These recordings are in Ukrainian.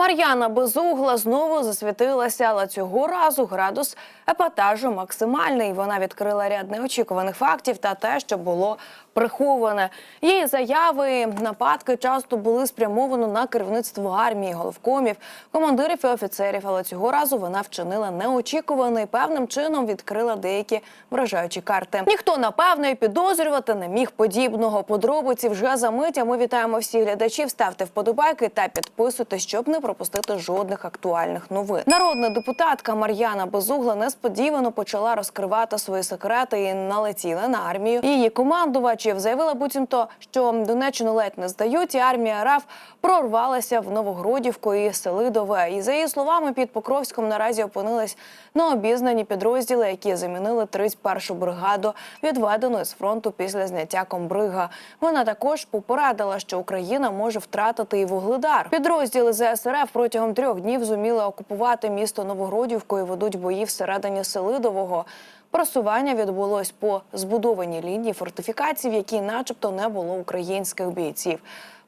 Мар'яна Безугла знову засвітилася, але цього разу градус епатажу максимальний. Вона відкрила ряд неочікуваних фактів та те, що було приховане. Її заяви, нападки часто були спрямовані на керівництво армії, головкомів, командирів і офіцерів. Але цього разу вона вчинила неочікувано і певним чином відкрила деякі вражаючі карти. Ніхто напевно і підозрювати не міг подібного. Подробиці вже за мить. А Ми вітаємо всіх глядачів. Ставте вподобайки та підписуйтесь, щоб не пропустити жодних актуальних новин. Народна депутатка Мар'яна Безугла несподівано почала розкривати свої секрети і налетіла на армію. Її командувачів заявила буцімто, що Донеччину ледь не здають, і армія РАФ прорвалася в Новогродівку і Селидове. І за її словами, під Покровськом наразі опинились необізнані підрозділи, які замінили 31-шу бригаду, відведену з фронту після зняття комбрига. Вона також попередила, що Україна може втратити і вугледар. Підрозділи ЗСРФ протягом трьох днів зуміли окупувати місто Новогродівку і ведуть бої всередині Селидового. Просування відбулось по збудованій лінії фортифікацій, в якій, начебто, не було українських бійців.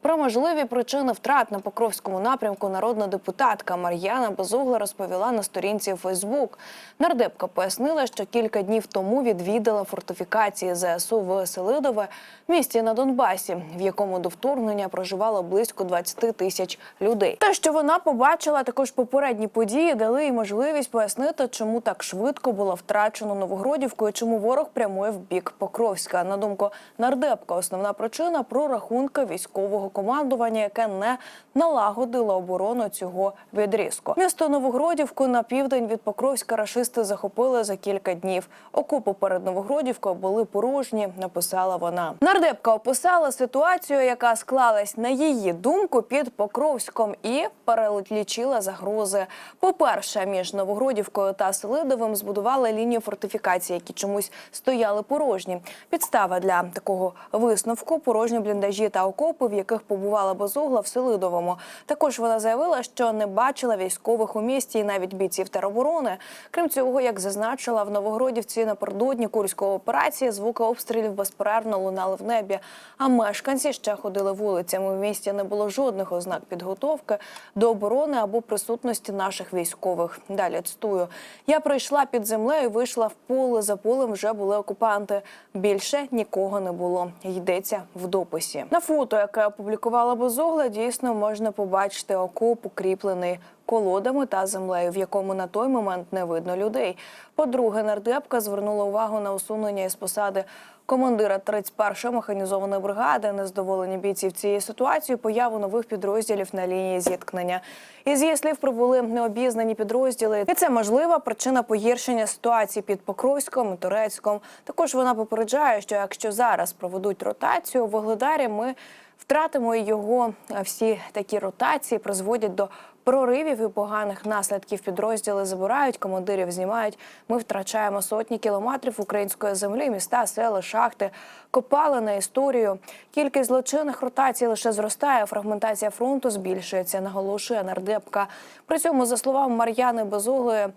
Про можливі причини втрат на Покровському напрямку народна депутатка Мар'яна Безугла розповіла на сторінці Фейсбук. Нардепка пояснила, що кілька днів тому відвідала фортифікації ЗСУ в Селидове, місті на Донбасі, в якому до вторгнення проживало близько 20 тисяч людей. Те, що вона побачила, також попередні події дали їй можливість пояснити, чому так швидко було втрачено Новогродівку і чому ворог прямує в бік Покровська. На думку нардепка, основна причина прорахунка військового командування, яке не налагодило оборону цього відрізку. Місто Новогродівку на південь від Покровська рашисти захопили за кілька днів. Окупи перед Новогродівкою були порожні. Написала вона. Нардепка описала ситуацію, яка склалась на її думку під Покровськом, і перелічила загрози. По-перше, між Новогродівкою та Селидовим збудували лінію фортифікації, які чомусь стояли порожні. Підстава для такого висновку порожні бліндажі та окопи, в яких побувала Безугла в Селидовому. Також вона заявила, що не бачила військових у місті і навіть бійців тероборони. Крім цього, як зазначила в Новогродівці напередодні курської операції, звуки обстрілів безперервно лунали в небі. А мешканці ще ходили вулицями. В місті не було жодних ознак підготовки до оборони або присутності наших військових. Далі цитую. Я пройшла під землею, вийшла в поле. За полем вже були окупанти. Більше нікого не було. Йдеться в дописі. На фото, яке опублікувала Безугла, дійсно можна побачити окоп, укріплений колодами та землею, в якому на той момент не видно людей. По-друге, нардепка звернула увагу на усунення із посади командира 31-ї механізованої бригади, незадоволені бійців цієї ситуації, появу нових підрозділів на лінії зіткнення. Із її слів прибули необізнані підрозділи, і це можлива причина погіршення ситуації під Покровськом і Турецьком. Також вона попереджає, що якщо зараз проведуть ротацію у Вугледарі, ми втратимо його. Всі такі ротації призводять до проривів і поганих наслідків. Підрозділи забирають, командирів знімають. Ми втрачаємо сотні кілометрів української землі, міста, села, шахти, копали на історію. Кількість злочинних ротацій лише зростає. Фрагментація фронту збільшується. Наголошує нардепка. При цьому, за словами Мар'яни Безуглої,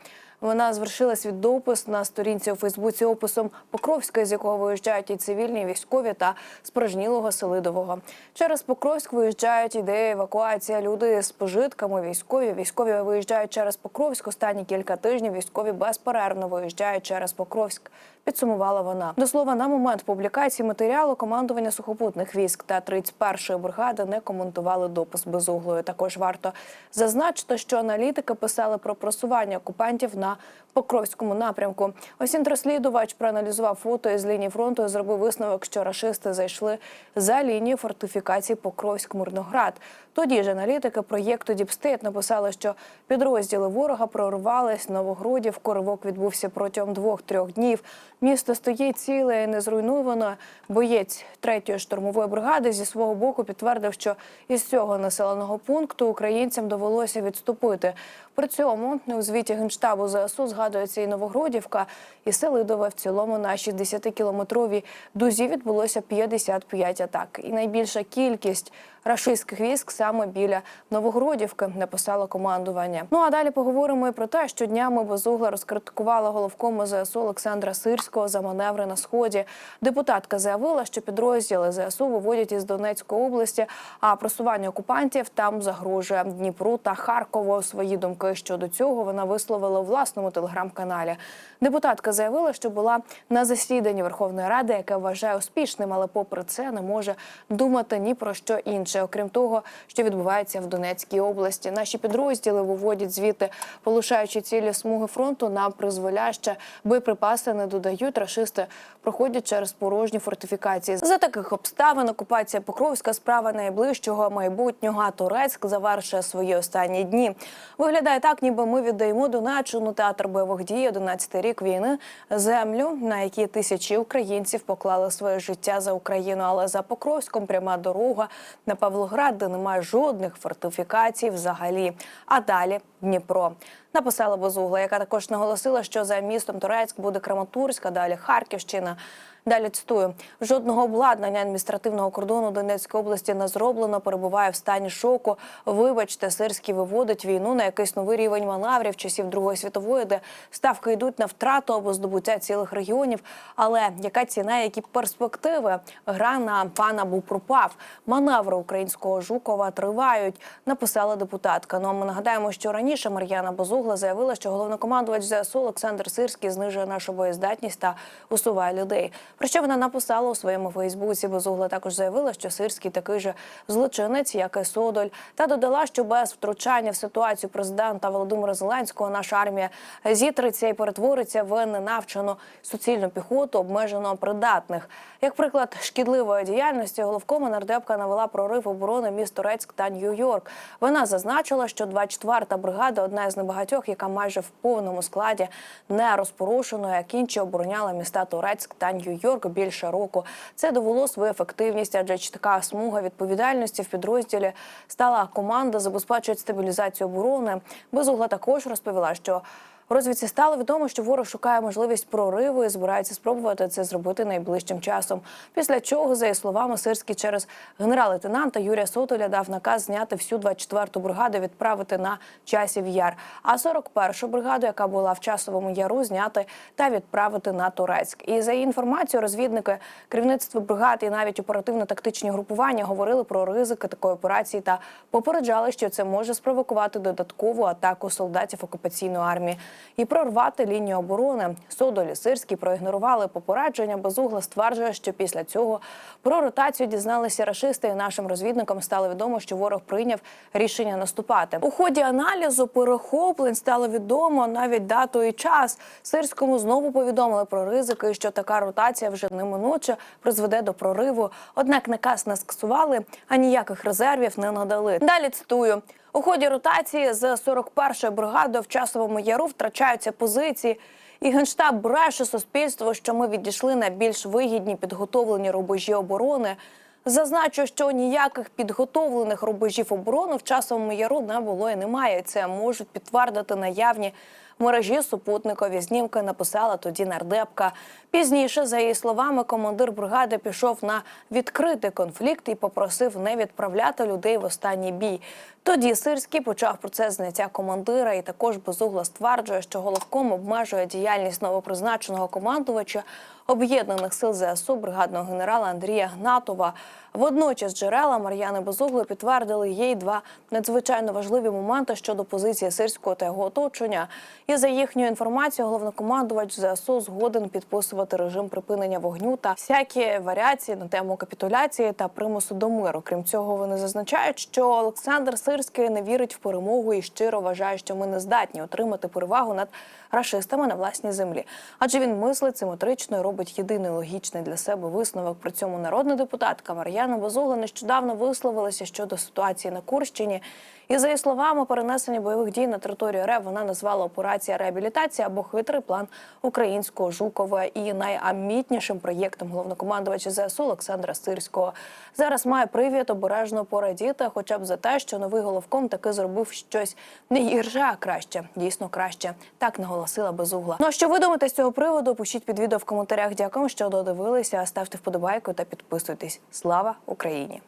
вона звершила свій допис на сторінці у Фейсбуці описом Покровська, з якого виїжджають і цивільні, і військові та спорожнілого Селидового. Через Покровськ виїжджають ідеї евакуація. Люди з пожитками, військові. Військові виїжджають через Покровськ. Останні кілька тижнів військові безперервно виїжджають через Покровськ. Підсумувала вона до слова на момент публікації матеріалу командування сухопутних військ та 31-ї бригади не коментували допис безуглою. Також варто зазначити, що аналітики писали про просування окупантів на Покровському напрямку. Ось розслідувач проаналізував фото із лінії фронту і зробив висновок, що рашисти зайшли за лінію фортифікації Покровськ-Мирноград. Тоді ж аналітики проєкту Діпстейт написали, що підрозділи ворога прорвались Новогродівку. Ривок відбувся протягом двох-трьох днів. Місто стоїть ціле і не зруйновано. Боєць третьої штурмової бригади зі свого боку підтвердив, що із цього населеного пункту українцям довелося відступити. При цьому у звіті генштабу ЗСУ згадується і Новогродівка, і Селидове. В цілому на 60-кілометровій дузі відбулося 55 атак. І найбільша кількість рашистських військ саме біля Новогродівки, написало командування. Ну а далі поговоримо і про те, що днями безугла розкритикувала головкому ЗСУ Олександра Сирського за маневри на сході. Депутатка заявила, що підрозділи ЗСУ виводять із Донецької області, а просування окупантів там загрожує Дніпру та Харкову. Свої думки щодо цього вона висловила у власному телеграм-каналі. Депутатка заявила, що була на засіданні Верховної Ради, яке вважає успішним, але попри це не може думати ні про що інше, окрім того, що відбувається в Донецькій області. Наші підрозділи виводять звідти, полишаючи цілі смуги фронту на призволяще. Боєприпаси не додають. Рашисти проходять через порожні фортифікації. За таких обставин окупація Покровська справа найближчого майбутнього. А Турецьк завершує свої останні дні. Виглядає так, ніби ми віддаємо Донеччину театр бойових дій 11 рік війни, землю, на якій тисячі українців поклали своє життя за Україну. Але за Покровськом пряма дорога на Павлоград, де немає жодних фортифікацій взагалі. А далі Дніпро. Написала Безугла, яка також наголосила, що за містом Турецьк буде Краматорська, далі Харківщина. Далі цитую: жодного обладнання адміністративного кордону Донецької області не зроблено. Перебуває в стані шоку. Вибачте, Сирський виводить війну на якийсь новий рівень маневрів часів Другої світової, де ставки йдуть на втрату або здобуття цілих регіонів. Але яка ціна, які перспективи? Гра на пана був пропав. Маневри українського Жукова тривають. Написала депутатка. Ну а ми нагадаємо, що раніше Мар'яна Бозугла заявила, що головнокомандувач ЗСУ Олександр Сирський знижує нашу боєздатність та усуває людей. Про що вона написала у своєму Фейсбуці? Безугла також заявила, що Сирський такий же злочинець, як і Содоль, та додала, що без втручання в ситуацію президента Володимира Зеленського наша армія зітриться і перетвориться в ненавчену суцільну піхоту обмежено придатних. Як приклад шкідливої діяльності, головкома нардепка навела прорив оборони міст Турецьк та Нью-Йорк. Вона зазначила, що 24-та бригада одна із небагатьох, яка майже в повному складі не розпорушено, як інші обороняла міста Турецьк та Нью-Йорк більше року. Це довело свою ефективність, адже чітка смуга відповідальності в підрозділі стала команда, забезпечує стабілізацію оборони. Безугла також розповіла, що розвідці стало відомо, що ворог шукає можливість прориву і збирається спробувати це зробити найближчим часом. Після чого, за її словами, Сирський через генерал-лейтенанта Юрія Сотоля дав наказ зняти всю 24-ту бригаду, відправити на часів яр. А 41-шу бригаду, яка була в часовому яру, зняти та відправити на Турецьк. І за її інформацією, розвідники, керівництво бригад і навіть оперативно-тактичні групування говорили про ризики такої операції та попереджали, що це може спровокувати додаткову атаку солдатів окупаційної армії і прорвати лінію оборони. Содолі Сирський проігнорували попередження. Безугла стверджує, що після цього про ротацію дізналися рашисти. і Нашим розвідникам стало відомо, що ворог прийняв рішення наступати. У ході аналізу перехоплень стало відомо навіть дату і час. Сирському знову повідомили про ризики, що така ротація вже неминуче призведе до прориву. Однак наказ не скасували, а ніяких резервів не надали. Далі цитую. У ході ротації з 41-ї бригади в часовому яру втрачаються позиції. І генштаб бреше суспільство, що ми відійшли на більш вигідні підготовлені рубежі оборони. Зазначу, що ніяких підготовлених рубежів оборони в часовому яру не було і немає. Це можуть підтвердити наявні мережі супутникові знімки. Написала тоді нардепка. Пізніше, за її словами, командир бригади пішов на відкритий конфлікт і попросив не відправляти людей в останній бій. Тоді Сирський почав процес зняття командира, і також безугла стверджує, що головком обмежує діяльність новопризначеного командувача об'єднаних сил ЗСУ бригадного генерала Андрія Гнатова. Водночас джерела Мар'яни Безугли підтвердили їй два надзвичайно важливі моменти щодо позиції сирського та його оточення. І за їхньою інформацією, головнокомандувач ЗСУ згоден підписувати режим припинення вогню та всякі варіації на тему капітуляції та примусу до миру. Крім цього, вони зазначають, що Олександр Сирський не вірить в перемогу і щиро вважає, що ми не здатні отримати перевагу над рашистами на власній землі. Адже він мислить симетрично і робить єдиний логічний для себе висновок. При цьому народна депутатка Мар'яна Базугла нещодавно висловилася щодо ситуації на Курщині. І за її словами, перенесення бойових дій на територію РФ вона назвала операція реабілітація або хитрий план українського Жукова і найамітнішим проєктом головнокомандувача ЗСУ Олександра Сирського. Зараз має привід обережно порадіти, хоча б за те, що новий головком таки зробив щось не гірше, а краще. Дійсно краще. Так наголосила безугла. Ну а що ви думаєте з цього приводу? Пишіть під відео в коментарях. Дякую, що додивилися. Ставте вподобайку та підписуйтесь. Слава Україні!